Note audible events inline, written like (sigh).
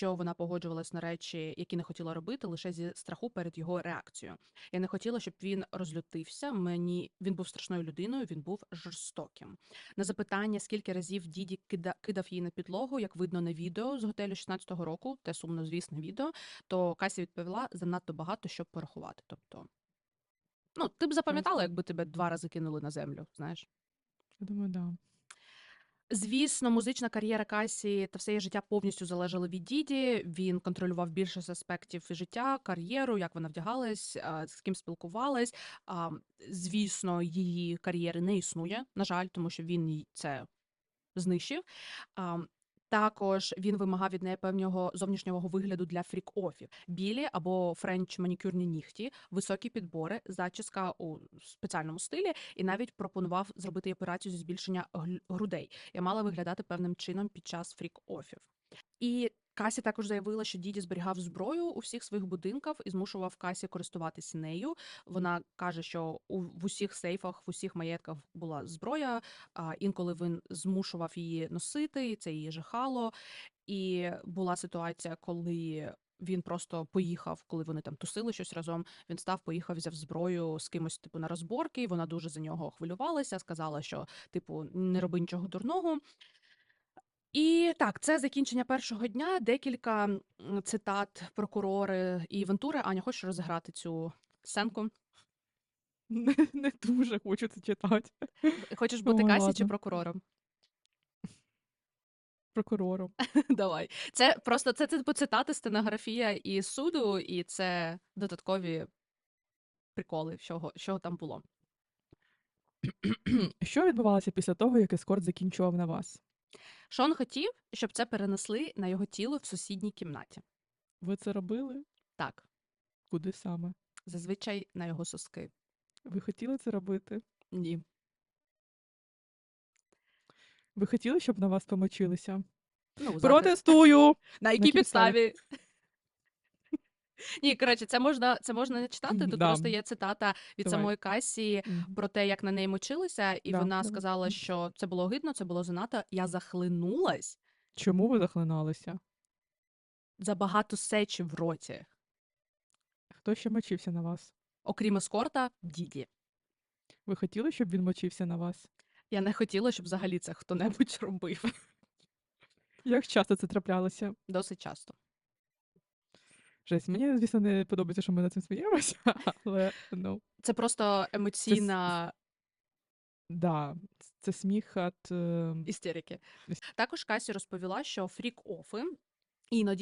що вона погоджувалась на речі, які не хотіла робити, лише зі страху перед його реакцією. Я не хотіла, щоб він розлютився. Мені він був страшною людиною, він був жорстоким. На запитання, скільки разів діді кида, кидав її на підлогу, як видно на відео з готелю 16-го року, те сумно звісне відео, то Касі відповіла занадто багато, щоб порахувати. Тобто, ну ти б запам'ятала, якби тебе два рази кинули на землю, знаєш. Я думаю, да. Звісно, музична кар'єра Касі та все її життя повністю залежало від діді. Він контролював більшість аспектів життя, кар'єру, як вона вдягалась, з ким спілкувалась. Звісно, її кар'єри не існує, на жаль, тому що він це знищив. Також він вимагав від неї певного зовнішнього вигляду для фрік-офів: білі або френч манікюрні нігті, високі підбори, зачіска у спеціальному стилі, і навіть пропонував зробити операцію зі збільшення грудей. Я мала виглядати певним чином під час фрік-офів. І Касі також заявила, що діді зберігав зброю у всіх своїх будинках і змушував Касі користуватися нею. Вона каже, що у в усіх сейфах, в усіх маєтках була зброя. А інколи він змушував її носити, і це її жахало. І була ситуація, коли. Він просто поїхав, коли вони там тусили щось разом. Він став, поїхав, взяв зброю з кимось, типу, на розборки. Вона дуже за нього хвилювалася, сказала, що, типу, не роби нічого дурного. І так, це закінчення першого дня. Декілька м, цитат прокурори і Вентури. Аня, хочеш розіграти цю сценку? Не, не дуже хочу це читати. Хочеш бути Ой, Касі чи ладно. прокурором? Прокурором. (laughs) Давай. Це просто це типу цитати, стенографія і суду, і це додаткові приколи, що, що там було. Що відбувалося після того, як ескорт закінчував на вас? Шон хотів, щоб це перенесли на його тіло в сусідній кімнаті. Ви це робили? Так, Куди саме? зазвичай на його соски. Ви хотіли це робити? Ні. Ви хотіли, щоб на вас помочилися? Ну. Протестую! (laughs) На якій підставі? Ні, коротше, це можна, це можна не читати. Тут Да. просто є цитата від Давай. самої Касі про те, як на неї мочилися, і Да, вона сказала, що це було гидно, це було занадто. Я захлинулась Чому ви захлиналися? забагато сечі в роті. Хто ще мочився на вас? Окрім ескорта, діді. Ви хотіли, щоб він мочився на вас? Я не хотіла, щоб взагалі це хто-небудь (laughs) робив. Як часто це траплялося? Досить часто. Жесть, мені, звісно, не подобається, що ми над цим сміємося, (laughs) але ну, Це просто емоційна да, це сміх від. е, істерики. Також Касі розповіла, що фрік-офи іноді